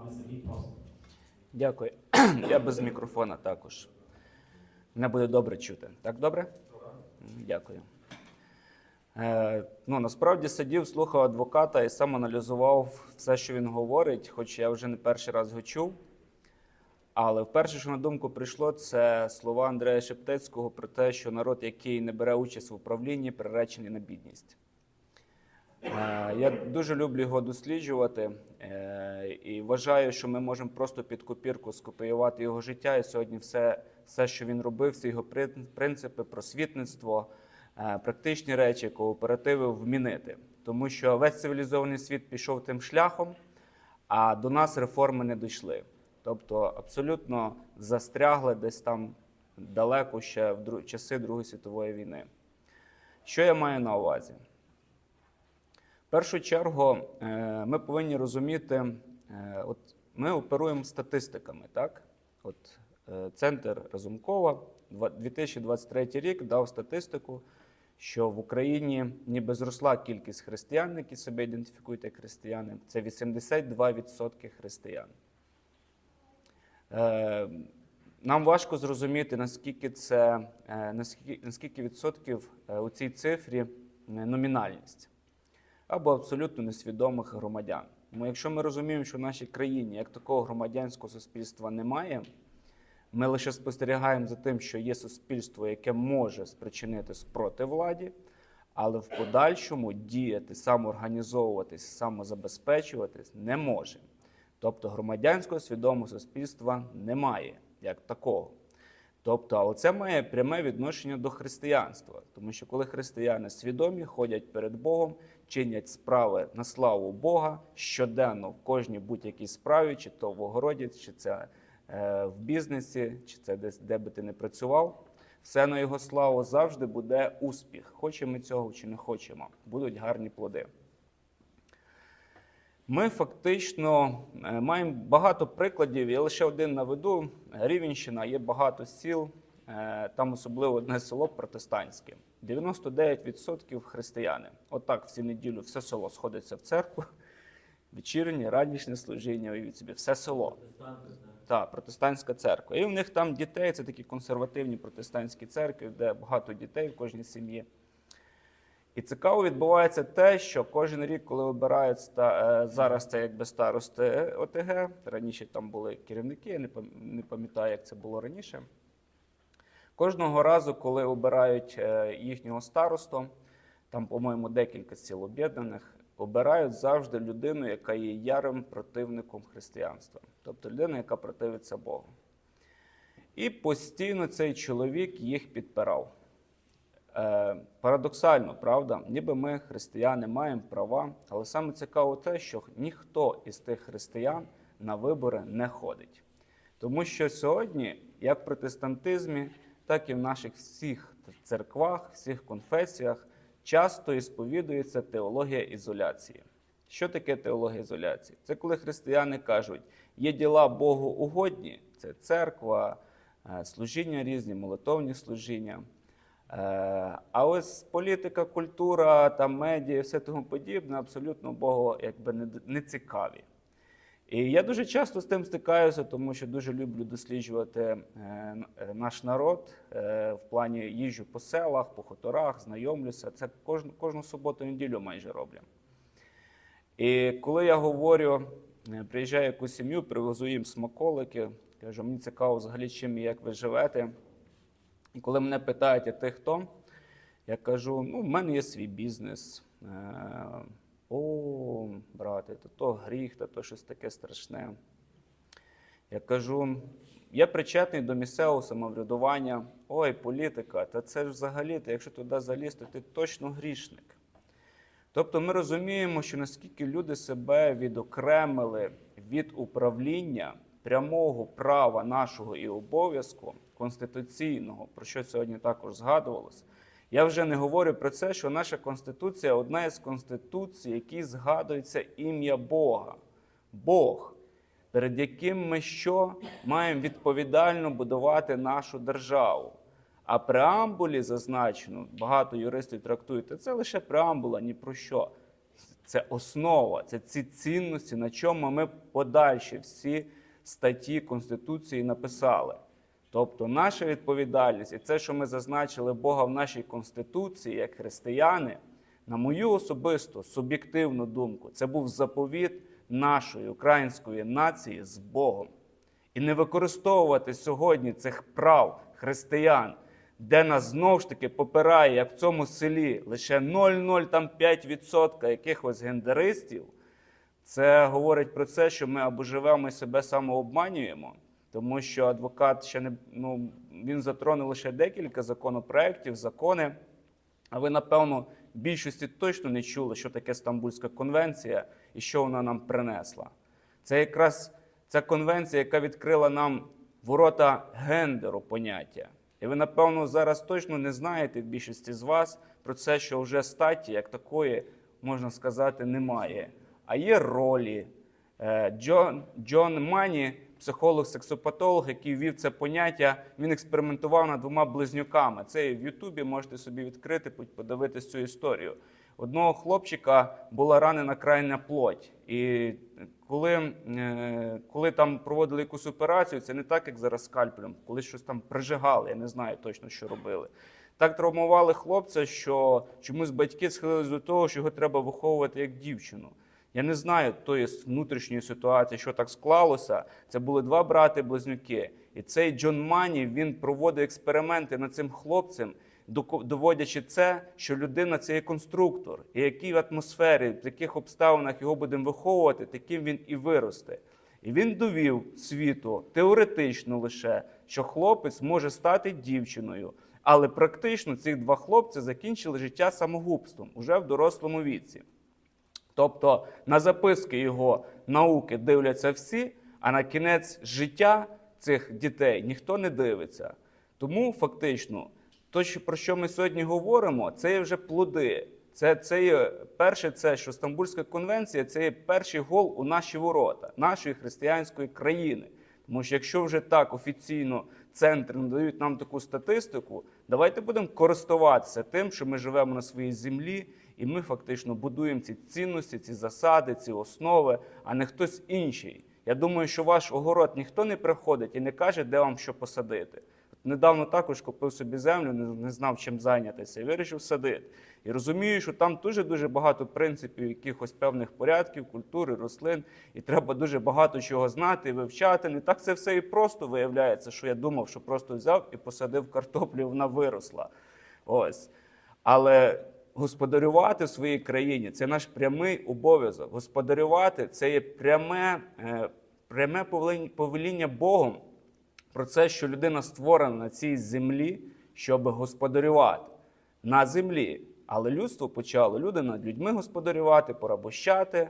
Пане Сергій, просимо. Дякую. Я без мікрофона також. Мене буде добре чути. Так добре? Дякую. Е, ну, насправді сидів, слухав адвоката і сам аналізував все, що він говорить, хоч я вже не перший раз його чув. Але вперше, що на думку прийшло, це слова Андрея Шептицького про те, що народ, який не бере участь в управлінні, приречений на бідність. Е, Я дуже люблю його досліджувати е, і вважаю, що ми можемо просто під копірку скопіювати його життя. І сьогодні все, все що він робив, всі його принципи, просвітництво, е, практичні речі, кооперативи вмінити. Тому що весь цивілізований світ пішов тим шляхом, а до нас реформи не дійшли. Тобто абсолютно застрягли десь там далеко ще в часи Другої світової війни. Що я маю на увазі? Першу чергу е, ми повинні розуміти, е, от ми оперуємо статистиками, так? От е, центр Разумкова 2023 рік дав статистику, що в Україні ніби зросла кількість християн, які себе ідентифікують як християни. Це 82% християн. Нам важко зрозуміти, наскільки це наскільки, наскільки відсотків у цій цифрі номінальність або абсолютно несвідомих громадян. Тому якщо ми розуміємо, що в нашій країні як такого громадянського суспільства немає, ми лише спостерігаємо за тим, що є суспільство, яке може спричинити спротив владі, але в подальшому діяти, самоорганізовуватись, самозабезпечуватись не може. Тобто громадянського свідомого суспільства немає як такого. Тобто, а оце має пряме відношення до християнства, тому що коли християни свідомі, ходять перед Богом, чинять справи на славу Бога щоденно в кожній будь-якій справі, чи то в огороді, чи це е, в бізнесі, чи це десь де би ти не працював, все на його славу завжди буде успіх. Хочемо ми цього чи не хочемо, будуть гарні плоди. Ми фактично е, маємо багато прикладів. Я лише один наведу. Рівенщина є багато сіл, там особливо одне село протестантське. 99% християни. Отак всі неділю все село сходиться в церкву, вечірнє, ранішнє служіння, уявіть собі, все село. Так, протестантська церква. І в них там дітей, це такі консервативні протестантські церкви, де багато дітей в кожній сім'ї. І цікаво відбувається те, що кожен рік, коли обирають ста- е, зараз це якби старости ОТГ, раніше там були керівники, я не пам'ятаю, як це було раніше. Кожного разу, коли обирають е, їхнього старосту, там, по-моєму, декілька сіл об'єднаних, обирають завжди людину, яка є ярим противником християнства, тобто людина, яка противиться Богу. І постійно цей чоловік їх підпирав. Е, парадоксально, правда, ніби ми, християни, маємо права, але саме цікаво те, що ніхто із тих християн на вибори не ходить. Тому що сьогодні, як в протестантизмі, так і в наших всіх церквах, всіх конфесіях, часто і сповідується теологія ізоляції. Що таке теологія ізоляції? Це коли християни кажуть, є діла Богу угодні, це церква, е, служіння різні, молитовні служіння. Е, А ось політика, культура, там медіа все тому подібне абсолютно Богу якби не цікаві. І я дуже часто з тим стикаюся, тому що дуже люблю досліджувати е, е, наш народ е, в плані їжджу по селах, по хуторах, знайомлюся. Це кожну, кожну суботу неділю майже роблю. І коли я говорю, приїжджаю якусь сім'ю, привезу їм смаколики, кажу, мені цікаво взагалі, чим і як ви живете. І коли мене питають, а ти хто? Я кажу: ну, в мене є свій бізнес. О, брате, то то гріх, то то щось таке страшне. Я кажу, я причетний до місцевого самоврядування. Ой, політика, та це ж взагалі, та якщо туди заліз, то ти точно грішник. Тобто ми розуміємо, що наскільки люди себе відокремили від управління прямого права нашого і обов'язку конституційного, про що сьогодні також згадувалось. Я вже не говорю про це, що наша конституція одна із конституцій, які згадується ім'я Бога. Бог, перед яким ми що маємо відповідально будувати нашу державу. А преамбулі зазначено, багато юристів трактують, це лише преамбула, ні про що. Це основа, це ці цінності, на чому ми подальші всі статті Конституції написали. Тобто наша відповідальність і це, що ми зазначили Бога в нашій Конституції як християни, на мою особисту суб'єктивну думку, це був заповіт нашої української нації з Богом. І не використовувати сьогодні цих прав християн, де нас знов ж таки попирає, як в цьому селі, лише 0,05% якихось гендеристів, це говорить про це, що ми або живемо і себе самообманюємо, тому що адвокат ще не ну, він затронув лише декілька законопроєктів, закони. А ви, напевно, в більшості точно не чули, що таке Стамбульська конвенція і що вона нам принесла. Це якраз ця конвенція, яка відкрила нам ворота гендеру поняття. І ви, напевно, зараз точно не знаєте в більшості з вас про це, що вже статі, як такої, можна сказати, немає. А є ролі. Е, Джон, Джон Мані, психолог-сексопатолог, який ввів це поняття, він експериментував над двома близнюками. Це і в Ютубі можете собі відкрити, подивитись цю історію. Одного хлопчика була ранена крайня плоть. І коли, е, коли там проводили якусь операцію, це не так, як зараз скальпелем, коли щось там прижигали, я не знаю точно, що робили. Так травмували хлопця, що чомусь батьки схилились до того, що його треба виховувати як дівчину. Я не знаю тої внутрішньої ситуації, що так склалося. Це були два брати-близнюки. І цей Джон Мані він проводив експерименти над цим хлопцем, доводячи це, що людина це є конструктор, і якій в атмосфері, в яких обставинах його будемо виховувати, таким він і виросте. І він довів світу теоретично лише, що хлопець може стати дівчиною. Але практично ці два хлопці закінчили життя самогубством уже в дорослому віці. Тобто на записки його науки дивляться всі, а на кінець життя цих дітей ніхто не дивиться. Тому фактично, то, про що ми сьогодні говоримо, це є вже плоди. Це, це є перше, це що Стамбульська конвенція це є перший гол у наші ворота нашої християнської країни. Тому що якщо вже так офіційно центри надають нам таку статистику, давайте будемо користуватися тим, що ми живемо на своїй землі, і ми фактично будуємо ці цінності, ці засади, ці основи, а не хтось інший. Я думаю, що ваш огород ніхто не приходить і не каже, де вам що посадити. Недавно також купив собі землю, не, знав, чим зайнятися, і вирішив садити. І розумію, що там дуже дуже багато принципів, якихось певних порядків, культури, рослин, і треба дуже багато чого знати, вивчати. Не так це все і просто виявляється, що я думав, що просто взяв і посадив картоплю, і вона виросла. Ось. Але господарювати в своїй країні це наш прямий обов'язок. Господарювати це є пряме, е, пряме повеління- Богом про це, що людина створена на цій землі, щоб господарювати на землі. Але людство почало люди над людьми господарювати, порабощати.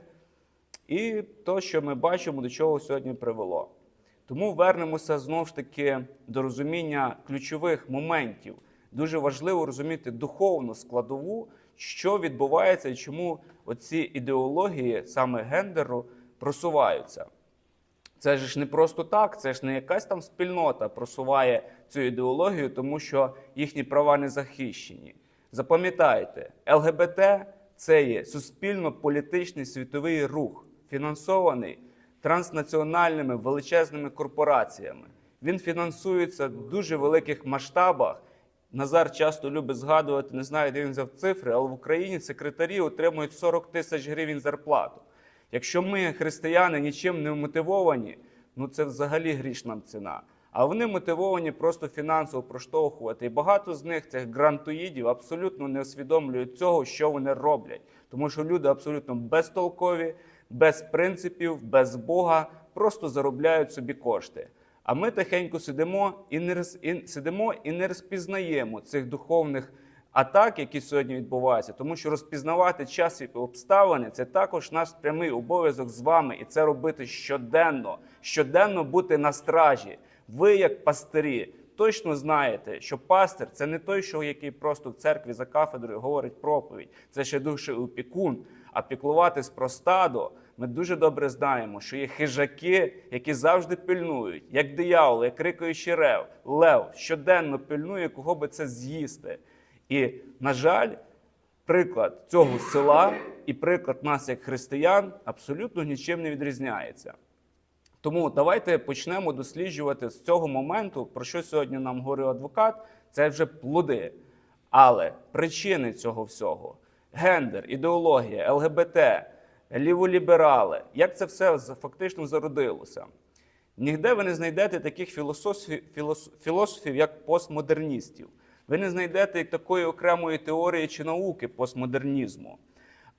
І то, що ми бачимо, до чого сьогодні привело. Тому вернемося знову ж таки до розуміння ключових моментів. Дуже важливо розуміти духовну складову, що відбувається і чому оці ідеології саме гендеру просуваються. Це ж не просто так, це ж не якась там спільнота просуває цю ідеологію, тому що їхні права не захищені. Запам'ятайте, ЛГБТ це є суспільно-політичний світовий рух, фінансований транснаціональними величезними корпораціями. Він фінансується в дуже великих масштабах. Назар часто любить згадувати, не знаю, де він взяв цифри, але в Україні секретарі отримують 40 тисяч гривень зарплату. Якщо ми, християни, нічим не мотивовані, ну це взагалі грішна ціна. А вони мотивовані просто фінансово проштовхувати. І багато з них, цих грантоїдів, абсолютно не усвідомлюють цього, що вони роблять. Тому що люди абсолютно безтолкові, без принципів, без Бога, просто заробляють собі кошти. А ми тихенько сидимо і не сидимо і не розпізнаємо цих духовних атак, які сьогодні відбуваються, тому що розпізнавати час і обставини це також наш прямий обов'язок з вами, і це робити щоденно, щоденно бути на стражі. Ви, як пастирі, точно знаєте, що пастир це не той, що який просто в церкві за кафедрою говорить проповідь, це ще дуже опікун. А піклуватись про стадо, ми дуже добре знаємо, що є хижаки, які завжди пильнують, як диявол, як рикаючий рев, лев щоденно пильнує, кого би це з'їсти. І, на жаль, приклад цього села і приклад нас як християн абсолютно нічим не відрізняється. Тому давайте почнемо досліджувати з цього моменту, про що сьогодні нам говорив адвокат, це вже плоди. Але причини цього всього гендер, ідеологія, ЛГБТ, ліволіберали, як це все фактично зародилося. Ніде ви не знайдете таких філософів, філософів, як постмодерністів. Ви не знайдете такої окремої теорії чи науки постмодернізму.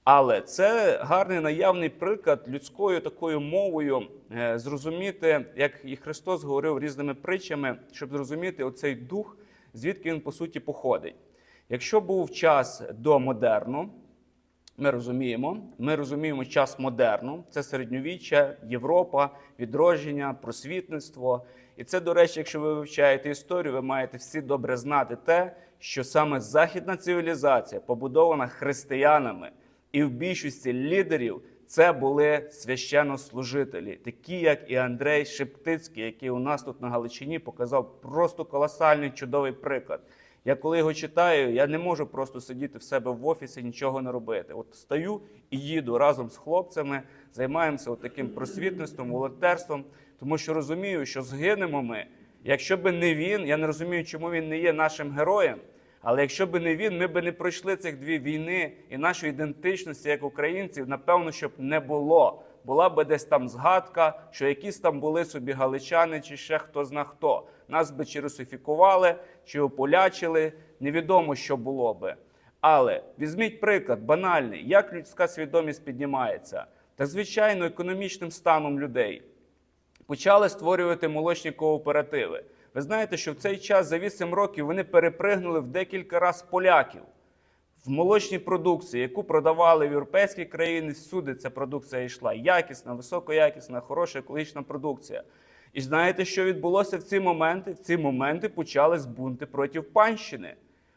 Але це гарний наявний приклад людською такою мовою е, зрозуміти, як і Христос говорив різними притчами, щоб зрозуміти оцей дух, звідки він по суті походить. Якщо був час до модерну, ми розуміємо, ми розуміємо час модерну, це середньовіччя, Європа, відродження, просвітництво. І це, до речі, якщо ви вивчаєте історію, ви маєте всі добре знати те, що саме західна цивілізація побудована християнами, і в більшості лідерів це були священнослужителі, такі як і Андрей Шептицький, який у нас тут на Галичині показав просто колосальний чудовий приклад. Я коли його читаю, я не можу просто сидіти в себе в офісі, нічого не робити. От стою і їду разом з хлопцями, займаємося от таким просвітництвом, волонтерством, тому що розумію, що згинемо ми. Якщо би не він, я не розумію, чому він не є нашим героєм. Але якщо би не він, ми би не пройшли цих дві війни і нашої ідентичності як українців, напевно, щоб не було. Була би десь там згадка, що якісь там були собі галичани, чи ще хто зна хто. Нас би чи русифікували, чи ополячили. Невідомо, що було би. Але візьміть приклад банальний, як людська свідомість піднімається, та звичайно економічним станом людей почали створювати молочні кооперативи. Ви знаєте, що в цей час за 8 років вони перепригнули в декілька разів поляків в молочній продукції, яку продавали в європейські країни. Всюди ця продукція йшла якісна, високоякісна, хороша екологічна продукція. І знаєте, що відбулося в ці моменти? В ці моменти почались бунти проти панщини.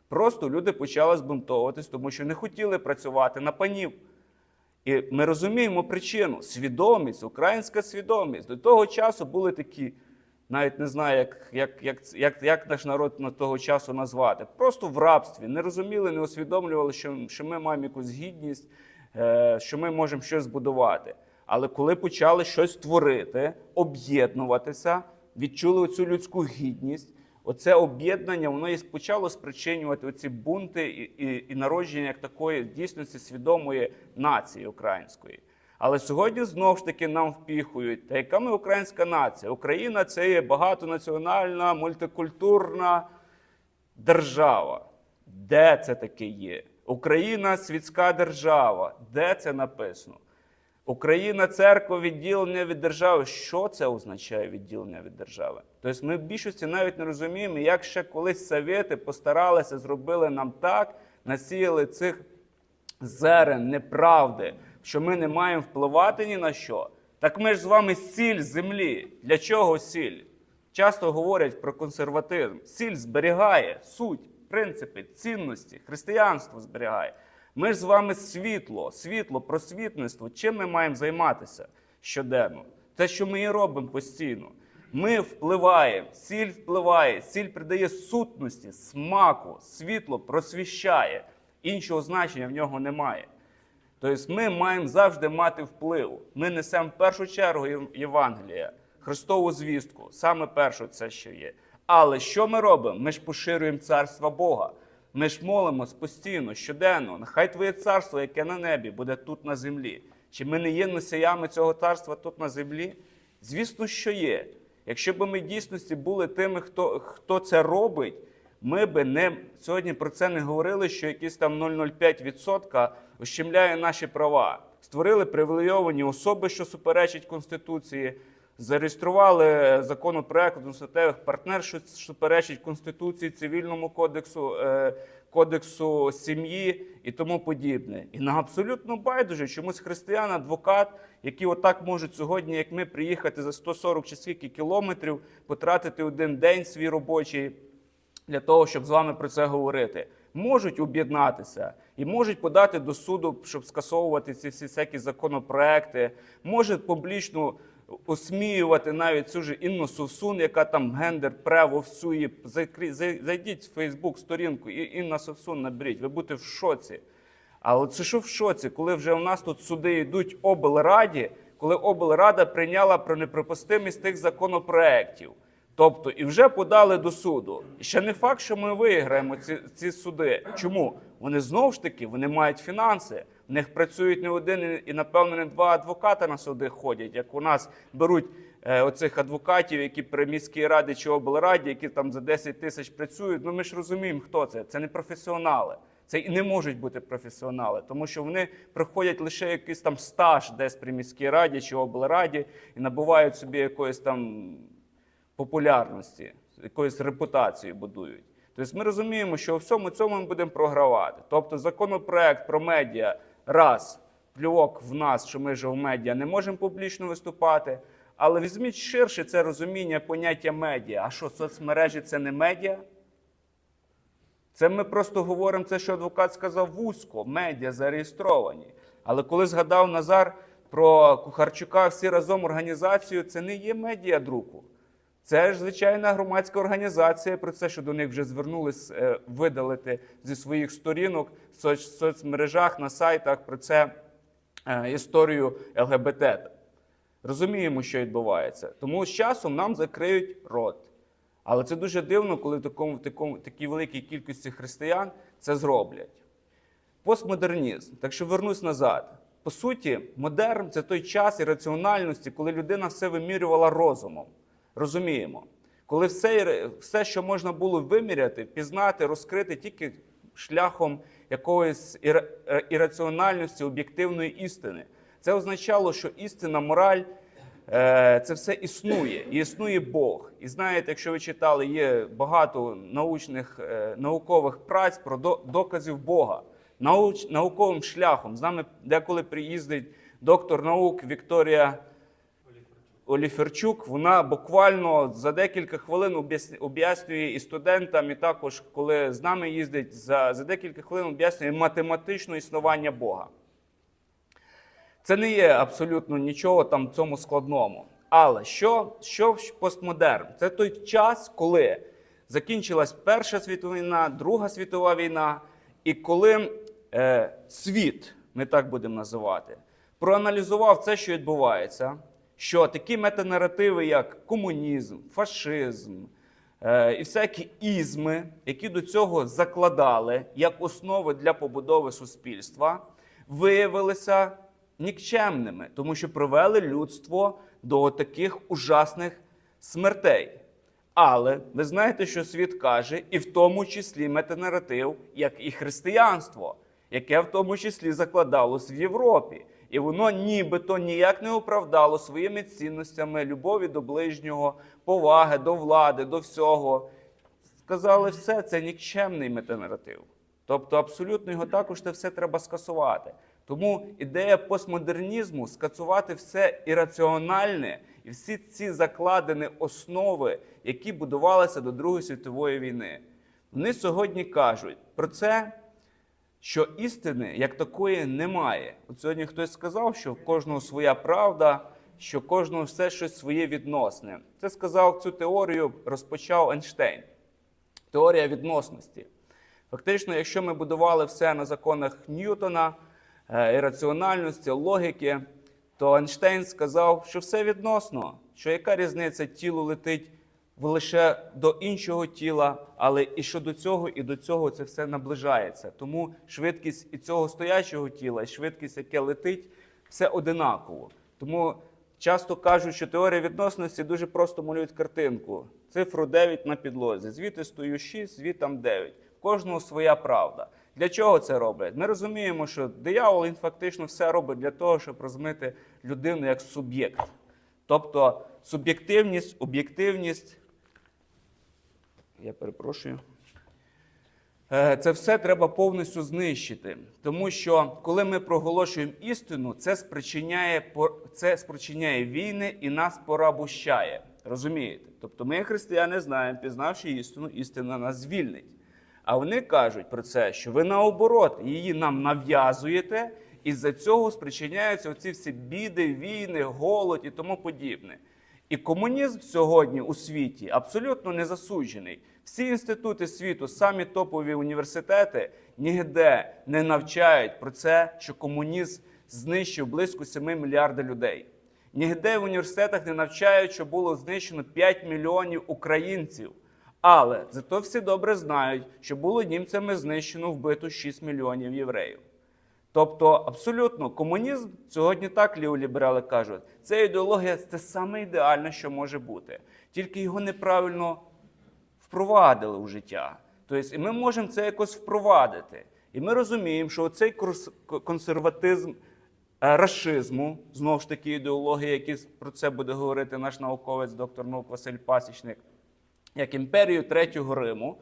Просто люди почали збунтовуватись, тому що не хотіли працювати на панів. І ми розуміємо причину свідомість, українська свідомість. До того часу були такі, навіть не знаю, як, як, як, як, як наш народ на того часу назвати. Просто в рабстві. Не розуміли, не усвідомлювали, що, що ми маємо якусь гідність, е, що ми можемо щось збудувати. Але коли почали щось творити, об'єднуватися, відчули цю людську гідність. Оце об'єднання воно і почало спричинювати оці бунти і, і, і народження як такої дійсності свідомої нації української. Але сьогодні знову ж таки нам впіхують, та яка ми українська нація? Україна це є багатонаціональна, мультикультурна держава. Де це таке є? Україна світська держава. Де це написано? Україна, церква, відділення від держави. Що це означає відділення від держави? Тобто ми в більшості навіть не розуміємо, як ще колись совєти постаралися, зробили нам так, насіяли цих зерен неправди, що ми не маємо впливати ні на що. Так ми ж з вами сіль землі. Для чого сіль? Часто говорять про консерватизм. Сіль зберігає суть, принципи, цінності, християнство зберігає. Ми ж з вами світло, світло, просвітництво. Чим ми маємо займатися щоденно? Те, що ми і робимо постійно. Ми впливаємо, сіль впливає, сіль придає сутності, смаку, світло просвіщає. Іншого значення в нього немає. Тобто ми маємо завжди мати вплив. Ми несемо в першу чергу Євангелія, Христову звістку, саме перше це що є. Але що ми робимо? Ми ж поширюємо царство Бога. Ми ж молимось постійно, щоденно. Нехай Твоє царство, яке на небі, буде тут на землі. Чи ми не є носіями цього царства тут на землі? Звісно, що є. Якщо б ми дійсності були тими, хто, хто це робить, ми би не сьогодні про це не говорили, що якісь там 0,05% ущемляє наші права. Створили привілейовані особи, що суперечать Конституції, зареєстрували законопроект одностатевих партнер, що суперечить Конституції, цивільному кодексу, е, кодексу сім'ї і тому подібне. І нам абсолютно байдуже, чомусь християн, адвокат, які отак можуть сьогодні, як ми, приїхати за 140 чи скільки кілометрів, потратити один день свій робочий для того, щоб з вами про це говорити. Можуть об'єднатися і можуть подати до суду, щоб скасовувати ці всі всякі законопроекти, можуть публічно осміювати навіть цю ж Інну Совсун, яка там гендер пре вовсю. її. Зайдіть в Фейсбук сторінку і Інна Совсун наберіть, ви будете в шоці. Але це що в шоці, коли вже у нас тут суди йдуть облраді, коли облрада прийняла про неприпустимість тих законопроєктів. Тобто, і вже подали до суду. І ще не факт, що ми виграємо ці, ці суди. Чому? Вони знову ж таки вони мають фінанси. В них працюють не один і, напевно, не два адвоката на суди ходять, як у нас беруть е, оцих адвокатів, які при міській раді чи облраді, які там за 10 тисяч працюють. Ну ми ж розуміємо, хто це. Це не професіонали. Це і не можуть бути професіонали, тому що вони проходять лише якийсь там стаж десь при міській раді чи облраді і набувають собі якоїсь там популярності, якоїсь репутації будують. Тобто ми розуміємо, що у всьому цьому ми будемо програвати. Тобто законопроект про медіа раз плювок в нас, що ми ж в медіа не можемо публічно виступати. Але візьміть ширше це розуміння поняття медіа. А що соцмережі це не медіа? Це ми просто говоримо це, що адвокат сказав вузько, медіа зареєстровані. Але коли згадав Назар про Кухарчука всі разом організацію, це не є медіа друку. Це ж звичайна громадська організація. Про це, що до них вже звернулись е, видалити зі своїх сторінок в соц- соцмережах на сайтах про це е, історію ЛГБТ. Розуміємо, що відбувається. Тому з часом нам закриють рот. Але це дуже дивно, коли в такому, такому, такій великій кількості християн це зроблять. Постмодернізм. Так що вернусь назад. По суті, модерн це той час ірраціональності, коли людина все вимірювала розумом. Розуміємо, коли все, все, що можна було виміряти, пізнати, розкрити тільки шляхом якоїсь е, ірраціональності, об'єктивної істини. Це означало, що істина, мораль е, це все існує, і існує Бог. І знаєте, якщо ви читали, є багато научних е, наукових праць про до- доказів Бога. Науч, науковим шляхом. З нами деколи приїздить доктор наук Вікторія Оліферчук. Вона буквально за декілька хвилин об'яснює і студентам, і також, коли з нами їздить, за, за декілька хвилин об'яснює математичне існування Бога. Це не є абсолютно нічого там цьому складному. Але що, що постмодерн? Це той час, коли закінчилась Перша світова війна, Друга світова війна, і коли е, світ, ми так будемо називати, проаналізував це, що відбувається, що такі метанаративи, як комунізм, фашизм, е, і всякі ізми, які до цього закладали як основи для побудови суспільства, виявилися нікчемними, тому що привели людство до таких ужасних смертей. Але ви знаєте, що світ каже, і в тому числі метанаратив, як і християнство, яке в тому числі закладалось в Європі. І воно нібито ніяк не оправдало своїми цінностями любові до ближнього, поваги до влади, до всього. Сказали, все це нікчемний метанаратив. Тобто, абсолютно його також це все треба скасувати. Тому ідея постмодернізму скасувати все ірраціональне і всі ці закладені основи, які будувалися до Другої світової війни. Вони сьогодні кажуть про це, що істини як такої немає. От сьогодні хтось сказав, що в кожного своя правда, що кожного все щось своє відносне. Це сказав цю теорію, розпочав Ейнштейн. Теорія відносності. Фактично, якщо ми будували все на законах Ньютона, е, ірраціональності, логіки, то Ейнштейн сказав, що все відносно, що яка різниця тіло летить лише до іншого тіла, але і що до цього, і до цього це все наближається. Тому швидкість і цього стоячого тіла, і швидкість, яке летить, все одинаково. Тому часто кажуть, що теорія відносності дуже просто малюють картинку. Цифру 9 на підлозі. Звідти стою 6, звідтам 9. В кожного своя правда. Для чого це роблять? Ми розуміємо, що диявол він фактично все робить для того, щоб розмити людину як суб'єкт. Тобто суб'єктивність, об'єктивність. Я перепрошую. Е, Це все треба повністю знищити, тому що коли ми проголошуємо істину, це спричиняє це спричиняє війни і нас порабощає. Розумієте? Тобто ми, християни, знаємо, пізнавши істину, істина нас звільнить. А вони кажуть про це, що ви наоборот її нам нав'язуєте, і з-за цього спричиняються оці всі біди, війни, голод і тому подібне. І комунізм сьогодні у світі абсолютно не засуджений. Всі інститути світу, самі топові університети, ніде не навчають про це, що комунізм знищив близько 7 мільярдів людей. Нігде в університетах не навчають, що було знищено 5 мільйонів українців. Але зато всі добре знають, що було німцями знищено вбито 6 мільйонів євреїв. Тобто, абсолютно, комунізм сьогодні так ліволіберали кажуть, це ідеологія це саме ідеальне, що може бути. Тільки його неправильно впровадили у життя. Тобто, і ми можемо це якось впровадити. І ми розуміємо, що цей консерватизм е, рашизму, знову ж таки, ідеологія, який про це буде говорити наш науковець, доктор наук Василь Пасічник, як імперію Третього Риму,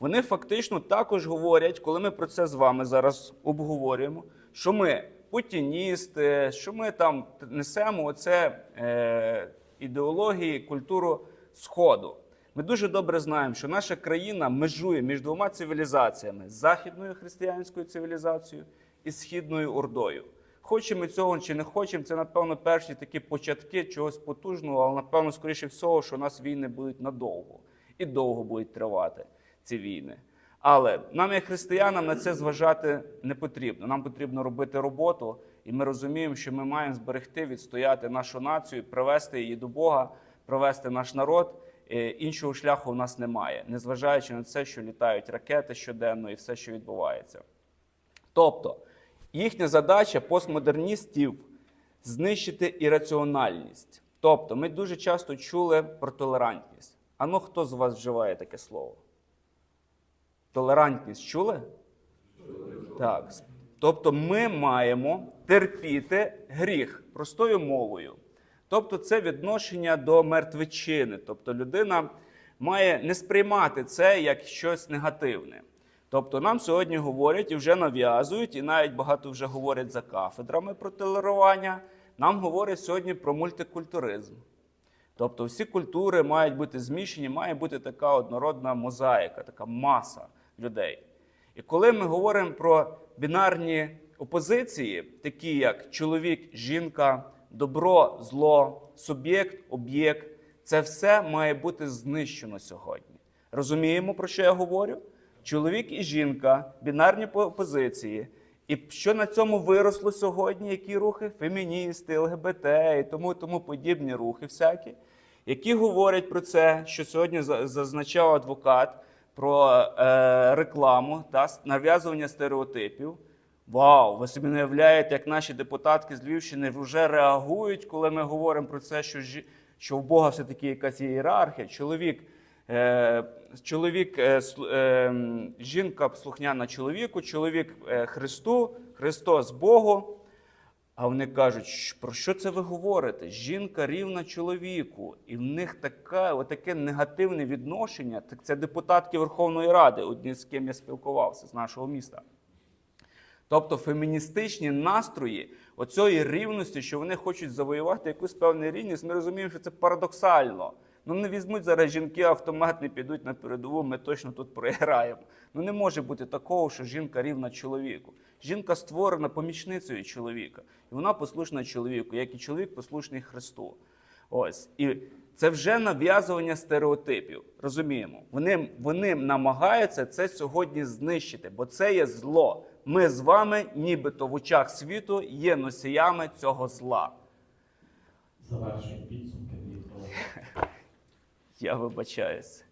вони фактично також говорять, коли ми про це з вами зараз обговорюємо, що ми путіністи, що ми там несемо оце е, ідеології, культуру Сходу. Ми дуже добре знаємо, що наша країна межує між двома цивілізаціями західною християнською цивілізацією і східною ордою. Хочемо цього чи не хочемо, це, напевно, перші такі початки чогось потужного, але напевно, скоріше всього, що у нас війни будуть надовго і довго будуть тривати ці війни. Але нам, як християнам, на це зважати не потрібно. Нам потрібно робити роботу, і ми розуміємо, що ми маємо зберегти, відстояти нашу націю, привести її до Бога, привести наш народ. Е, Іншого шляху в нас немає, незважаючи на це, що літають ракети щоденно і все, що відбувається. Тобто, їхня задача постмодерністів знищити ірраціональність. Тобто, ми дуже часто чули про толерантність. А ну хто з вас вживає таке слово? Толерантність чули? Так. Тобто ми маємо терпіти гріх простою мовою. Тобто, це відношення до мертвечини. Тобто людина має не сприймати це як щось негативне. Тобто, нам сьогодні говорять і вже нав'язують, і навіть багато вже говорять за кафедрами про толерування. Нам говорять сьогодні про мультикультуризм. Тобто всі культури мають бути змішані, має бути така однородна мозаїка, така маса людей. І коли ми говоримо про бінарні опозиції, такі як чоловік, жінка, добро, зло, суб'єкт, об'єкт, це все має бути знищено сьогодні. Розуміємо, про що я говорю? Чоловік і жінка, бінарні позиції. І що на цьому виросло сьогодні? Які рухи? Феміністи, ЛГБТ і тому, тому подібні рухи всякі, які говорять про це, що сьогодні зазначав адвокат про е, рекламу та нав'язування стереотипів. Вау! Ви собі не уявляєте, як наші депутатки з Львівщини вже реагують, коли ми говоримо про це, що жі- що в Бога все-таки якась ієрархія. Чоловік, е, чоловік е, е, жінка слухняна чоловіку, чоловік е, Христу, Христос Богу. А вони кажуть, про що це ви говорите? Жінка рівна чоловіку, і в них таке, отаке негативне відношення. Так це депутатки Верховної Ради, одні з ким я спілкувався з нашого міста. Тобто феміністичні настрої оцієї рівності, що вони хочуть завоювати якусь певну рівність, ми розуміємо, що це парадоксально. Ну не візьмуть зараз жінки автомат, не підуть на передову, ми точно тут програємо. Ну не може бути такого, що жінка рівна чоловіку. Жінка створена помічницею чоловіка, і вона послушна чоловіку, як і чоловік послушний Христу. Ось і це вже нав'язування стереотипів. Розуміємо, вони, вони намагаються це сьогодні знищити, бо це є зло. Ми з вами, нібито в очах світу, є носіями цього зла. Завершуємо підсумки. Я вибачаюся.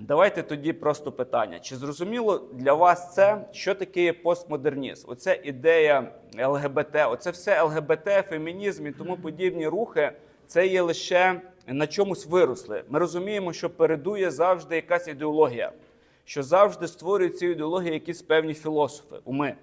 Давайте тоді просто питання. Чи зрозуміло для вас це, що таке є постмодернізм? Оце ідея ЛГБТ, оце все ЛГБТ, фемінізм і тому подібні рухи, це є лише на чомусь виросли. Ми розуміємо, що передує завжди якась ідеологія, що завжди створюють ці ідеології якісь певні філософи, уми.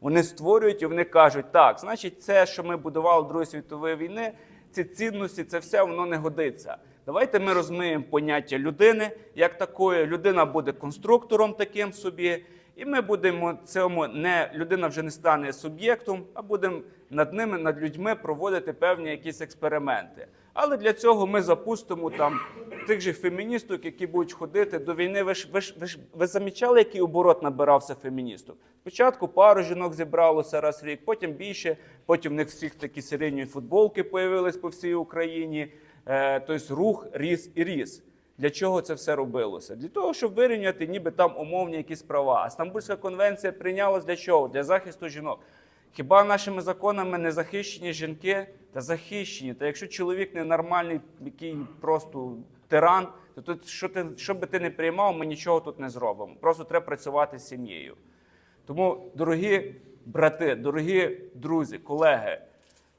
Вони створюють і вони кажуть, так, значить, це, що ми будували Другої світової війни, ці цінності, це все воно не годиться. Давайте ми розмиємо поняття людини як такої. Людина буде конструктором таким собі, І ми будемо цьому не людина вже не стане суб'єктом, а будемо над ними, над людьми проводити певні якісь експерименти. Але для цього ми запустимо там тих же феміністок, які будуть ходити до війни. Ви ж ви ж ви ж ви замічали, який оборот набирався феміністок? Спочатку пару жінок зібралося раз в рік, потім більше, потім в них всіх такі сирені футболки появились по всій Україні. Е, тобто рух ріс і ріс. Для чого це все робилося? Для того, щоб вирівняти ніби там умовні якісь права. А Стамбульська конвенція прийнялась для чого? Для захисту жінок. Хіба нашими законами не захищені жінки? Та захищені. Та якщо чоловік ненормальний, який просто тиран, то тут що ти що би ти не приймав, ми нічого тут не зробимо. Просто треба працювати з сім'єю. Тому, дорогі брати, дорогі друзі, колеги,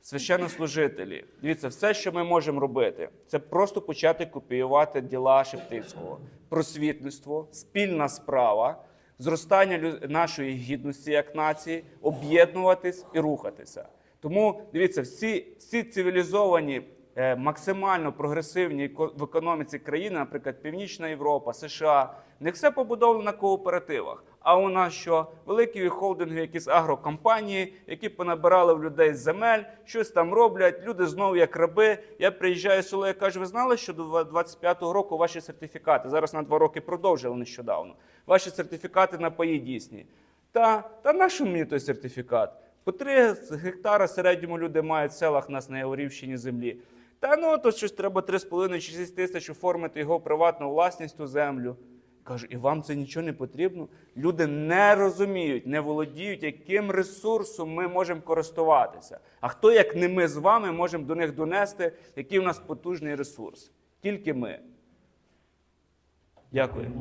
священнослужителі, дивіться, все, що ми можемо робити, це просто почати копіювати діла Шептицького. Просвітництво, спільна справа, зростання нашої гідності як нації, об'єднуватись і рухатися. Тому дивіться, всі, всі цивілізовані, е, максимально прогресивні в економіці країни, наприклад, Північна Європа, США, них все побудовано на кооперативах. А у нас що? Великі холдинги, якісь агрокомпанії, які понабирали в людей земель, щось там роблять. Люди знову як раби. Я приїжджаю в село, я кажу, ви знали, що до 25-го року ваші сертифікати зараз на два роки продовжили нещодавно. Ваші сертифікати на паї дійсні. Та, та на що мені той сертифікат? По 3 гектара середньому люди мають в селах нас на Яворівщині землі. Та ну то щось треба 3,5 чи 6 тисяч оформити його приватну власність у землю. Кажу, і вам це нічого не потрібно? Люди не розуміють, не володіють, яким ресурсом ми можемо користуватися. А хто, як не ми з вами, можемо до них донести, який у нас потужний ресурс? Тільки ми. Дякую.